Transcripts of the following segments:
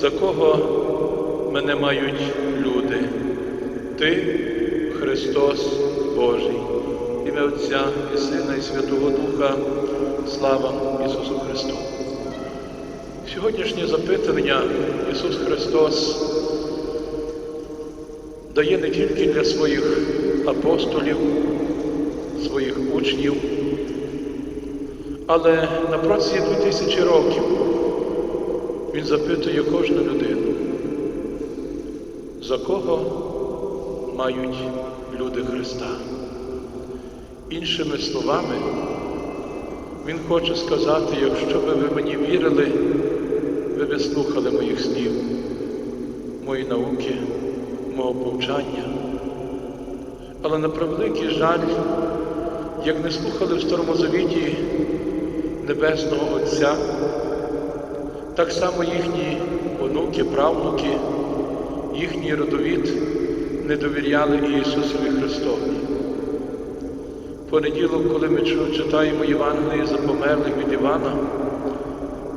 за кого мене мають люди? Ти Христос Божий, ім'я Отця і Сина і Святого Духа, слава Ісусу Христу. Сьогоднішнє запитання Ісус Христос дає не тільки для своїх апостолів, своїх учнів, але на протязі 2000 років Він запитує кожну людину, за кого мають люди Христа. Іншими словами, Він хоче сказати, якщо би ви мені вірили, ви б слухали моїх слів, мої науки, мого повчання. Але на превеликий жаль, як не слухали в Старому Завіті Небесного Отця, так само їхні онуки, правнуки, їхній родовід не довіряли Ісусові Христові. Понеділок, коли ми читаємо Євангеліє за померлих від Івана,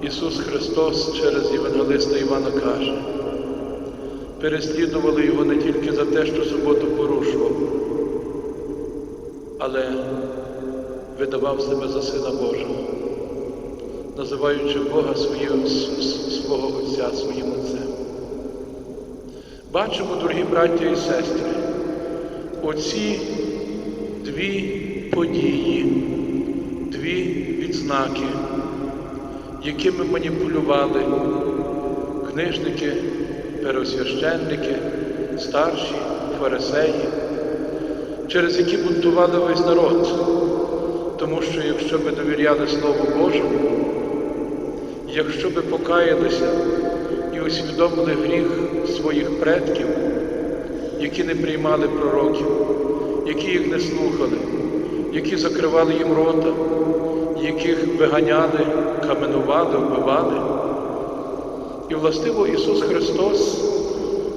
Ісус Христос через Євангелиста Івана каже, переслідували його не тільки за те, що суботу порушував, але видавав себе за Сина Божого, називаючи Бога своїм, свого Отця своїм Отцем. Бачимо, дорогі браття і сестри, оці дві події, дві відзнаки, якими маніпулювали книжники, первосвященники, старші, фарисеї, через які бунтували весь народ. Тому що якщо би довіряли Слову Божому, якщо би покаялися і усвідомили гріх своїх предків, які не приймали пророків, які їх не слухали, які закривали їм рота, яких виганяли, каменували, вбивали. І властиво Ісус Христос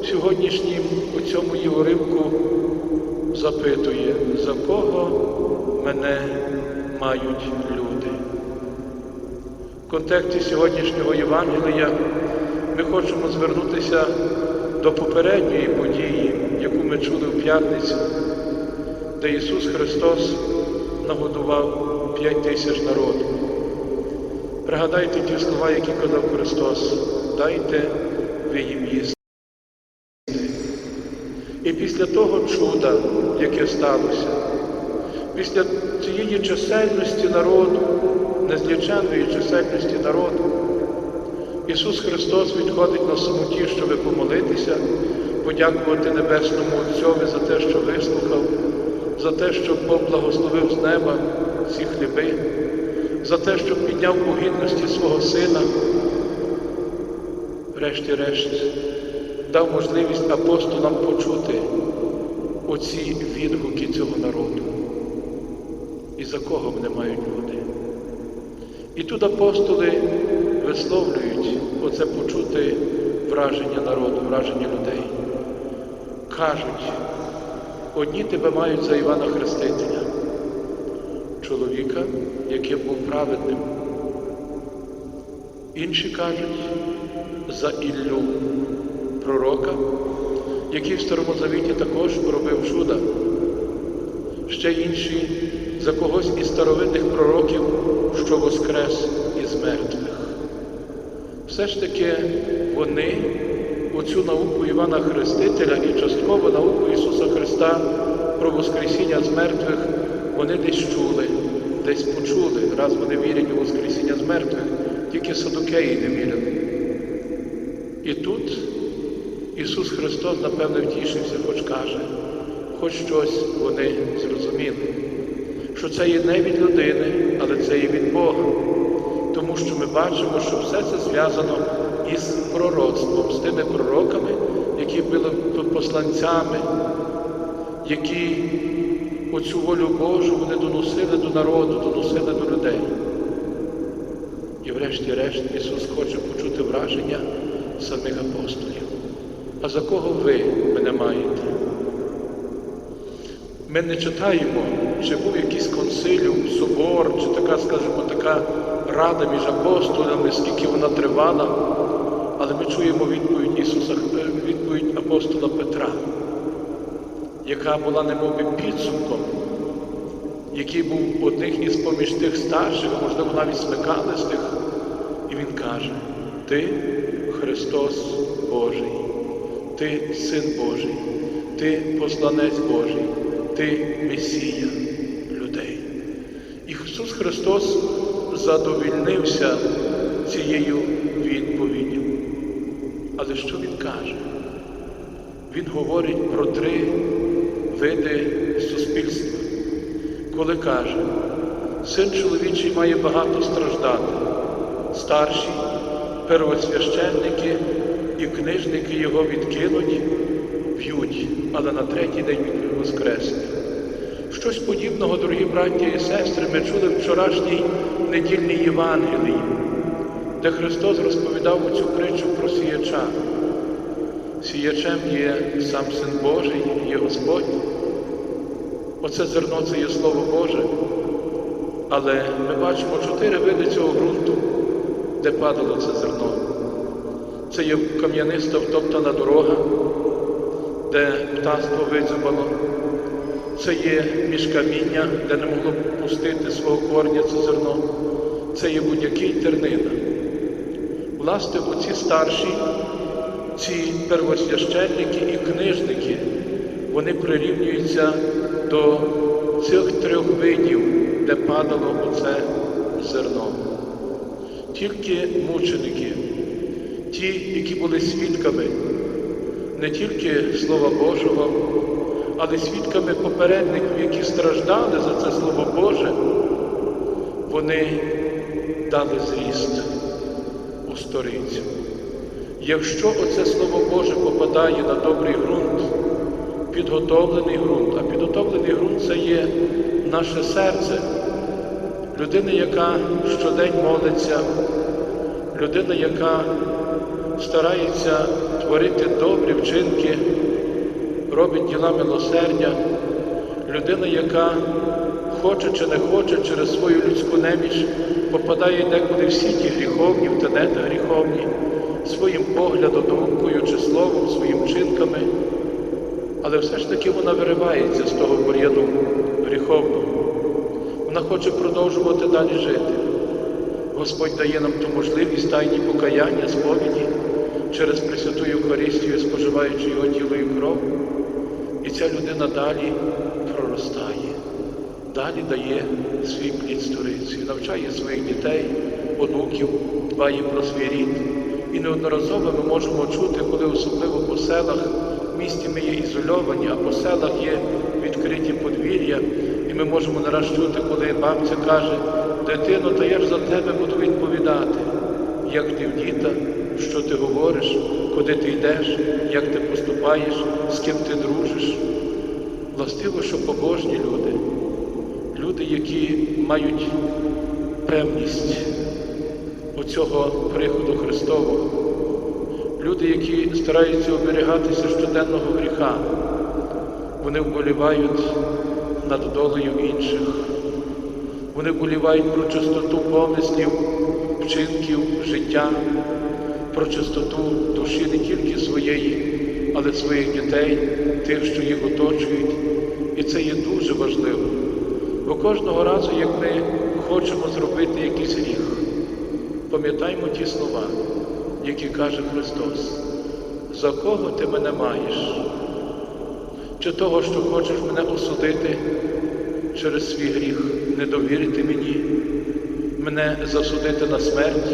сьогоднішнім у цьому Євривку запитує, за кого мене мають люди. Контексті сьогоднішнього Євангелія ми хочемо звернутися до попередньої події, яку ми чули в п'ятницю, де Ісус Христос нагодував п'ять тисяч народу. Пригадайте ті слова, які казав Христос, дайте ви їм їсти. І після того чуда, яке сталося, після цієї чисельності народу, незліченної чисельності народу, Ісус Христос відходить на самоті, щоб помолитися, подякувати Небесному Отцьові за те, що вислухав, за те, що Бог благословив з неба ці хліби, за те, що підняв у гідності свого Сина, врешті-решт, дав можливість апостолам почути оці відгуки цього народу. І за кого вони мають люди? І тут апостоли висловлюють оце почути враження народу, враження людей. Кажуть, одні тебе мають за Івана Хрестителя, чоловіка, який був праведним. Інші кажуть за Іллю, пророка, який в Старому Завіті також робив чуда. Ще інші за когось із старовинних пророків, що воскрес із мертвих. Все ж таки вони оцю науку Івана Хрестителя і частково науку Ісуса Христа про Воскресіння з мертвих, вони десь чули, десь почули, раз вони вірять у Воскресіння з мертвих, тільки садокеї не вірили. І тут Ісус Христос, напевне, втішився, хоч каже, хоч щось вони зрозуміли, що це є не від людини, але це є від Бога. Тому що ми бачимо, що все це зв'язано із пророцтвом, з тими пророками, які були посланцями, які оцю волю Божу вони доносили до народу, доносили до людей. І врешті-решт Ісус хоче почути враження самих апостолів. А за кого ви мене маєте? Ми не читаємо, чи був якийсь консиліум, собор, чи така, скажімо, така рада між апостолами, скільки вона тривала, Але ми чуємо відповідь Ісуса, е, відповідь апостола Петра, яка була немов би підсумком, який був одних із поміж тих старших, можливо навіть смикалистих, і він каже: Ти Христос Божий, Ти Син Божий, Ти посланець Божий, Ти Месія Христос задовільнився цією відповіддю. Але що Він каже? Він говорить про три види суспільства, коли каже, син чоловічий має багато страждати, старші, первосвященники і книжники його відкинуть, б'ють, але на третій день він воскресне. Щось подібного, дорогі браті і сестри, ми чули вчорашній недільній Євангелії, де Христос розповідав оцю притчу про сіяча. Сіячем є сам Син Божий, є Господь. Оце зерно це є Слово Боже. Але ми бачимо чотири види цього ґрунту, де падало це зерно. Це є кам'яниста втоптана дорога, де птаство видзубало. Це є міжкаміння, де не могло пустити свого корня це зерно. Це є будь-який тернина. Власне, оці старші, ці первосвященники і книжники, вони прирівнюються до цих трьох видів, де падало оце зерно. Тільки мученики, ті, які були свідками не тільки Слова Божого, але свідками попередників, які страждали за це Слово Боже, вони дали зріст у сторицю. Якщо оце Слово Боже попадає на добрий ґрунт, підготовлений ґрунт, а підготовлений ґрунт це є наше серце, людина, яка щодень молиться, людина, яка старається творити добрі вчинки, робить діла милосердя, людина, яка хоче чи не хоче через свою людську неміч, попадає декуди в сіті гріховні, в тенета гріховні, своїм поглядом, думкою чи словом, своїм вчинками. Але все ж таки вона виривається з того бур'яну гріховного. Вона хоче продовжувати далі жити. Господь дає нам ту можливість тайні покаяння, сповіді через Пресвяту Євхаристію, споживаючи його тіло і кров. Ця людина далі проростає, далі дає свій плід сторицею, навчає своїх дітей, онуків, дбає про свій рід. І неодноразово ми можемо чути, коли особливо по селах, в місті ми є ізольовані, а по селах є відкриті подвір'я. І ми можемо нараз чути, коли бабця каже, дитино, та я ж за тебе буду відповідати, як ти в діта, що ти говориш, куди ти йдеш, як ти поступаєш, з ким ти дружиш. Властиво, що побожні люди, люди, які мають певність оцього приходу Христового, люди, які стараються оберігатися щоденного гріха, вони вболівають над долею інших. Вони вболівають про чистоту помислів, вчинків, життя, про чистоту душі не тільки своєї, але своїх дітей, тих, що їх оточують. І це є дуже важливо. Бо кожного разу, як ми хочемо зробити якийсь гріх, пам'ятаймо ті слова, які каже Христос, за кого ти мене маєш? Чи того, що хочеш мене осудити через свій гріх, не довірити мені, мене засудити на смерть?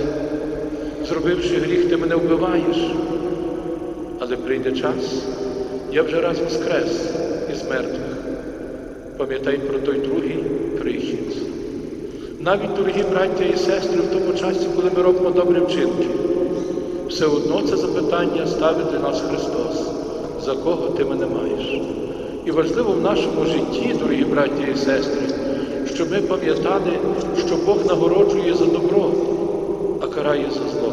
Зробивши гріх, ти мене вбиваєш. Але прийде час, я вже раз воскрес із мертвих. Пам'ятай про той другий прихід. Навіть, дорогі браття і сестри, в тому часі, коли ми робимо добрі вчинки, все одно це запитання ставить для нас Христос. За кого ти мене маєш? І важливо в нашому житті, дорогі браті і сестри, щоб ми пам'ятали, що Бог нагороджує за добро, карає за зло.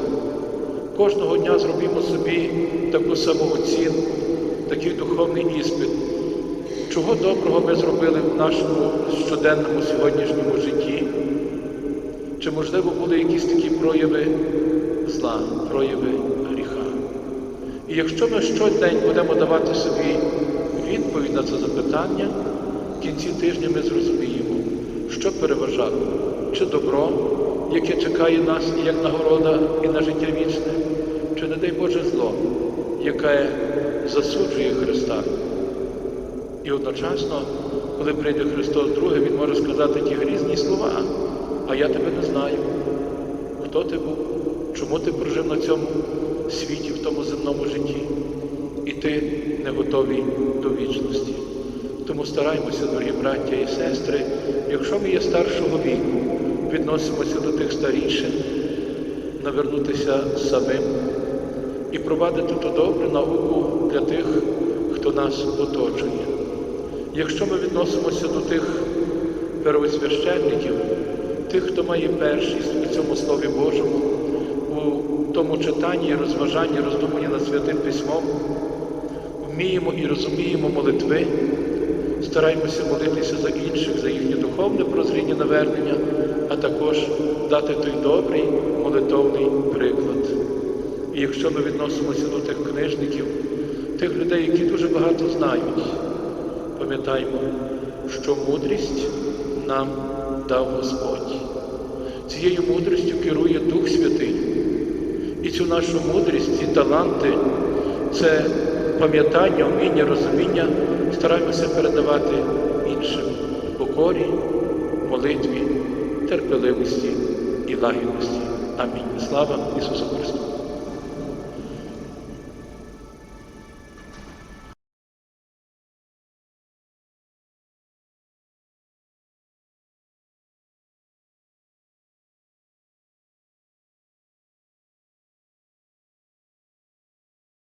Кожного дня зробімо собі таку самооцінку, такий духовний іспит. Чого доброго ми зробили в нашому щоденному сьогоднішньому житті? Чи, можливо, були якісь такі прояви зла, прояви гріха? І якщо ми щодень будемо давати собі відповідь на це запитання, в кінці тижня ми зрозуміємо, що переважало, чи добро, яке чекає нас і як нагорода і на життя вічне, чи, не дай Боже, зло, яке засуджує Христа. І одночасно, коли прийде Христос друге, Він може сказати ті грізні слова, а я тебе не знаю. Хто ти був? Чому ти прожив на цьому світі, в тому земному житті? І ти не готовий до вічності. Тому стараймося, дорогі браття і сестри, якщо ми є старшого віку, відносимося до тих старіших, навернутися самим і провадити ту добру науку для тих, хто нас оточує. Якщо ми відносимося до тих первосвященників, тих, хто має першість у цьому Слові Божому, у тому читанні, розважанні, роздуманні над святим письмом, вміємо і розуміємо молитви, стараємося молитися за інших, за їхнє духовне прозріння навернення, а також дати той добрий молитовний приклад. І якщо ми відносимося до тих книжників, тих людей, які дуже багато знають, пам'ятаємо, що мудрість нам дав Господь. Цією мудрістю керує Дух Святий. І цю нашу мудрість, ці таланти, це пам'ятання, вміння, розуміння стараємося передавати іншим в покорі, молитві, терпеливості і лагідності. Амінь. Слава Ісусу Христу!